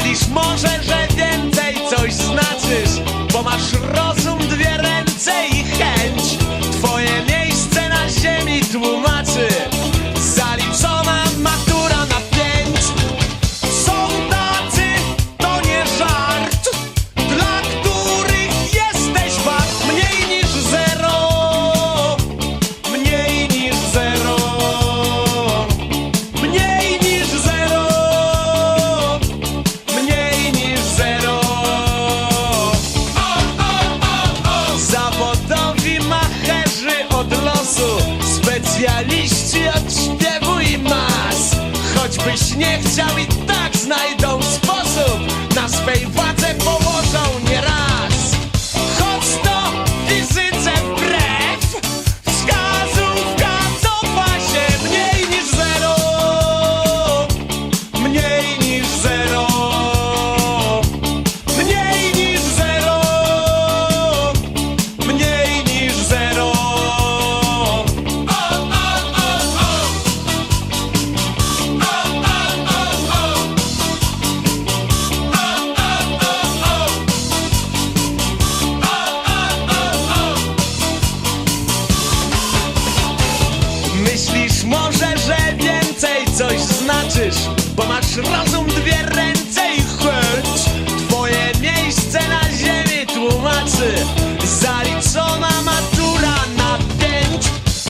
Myślisz może, że Specjaliści od śpiewu i mas. Choćbyś nie chciał i tak znajdą walczysz, bo masz razem dwie ręce.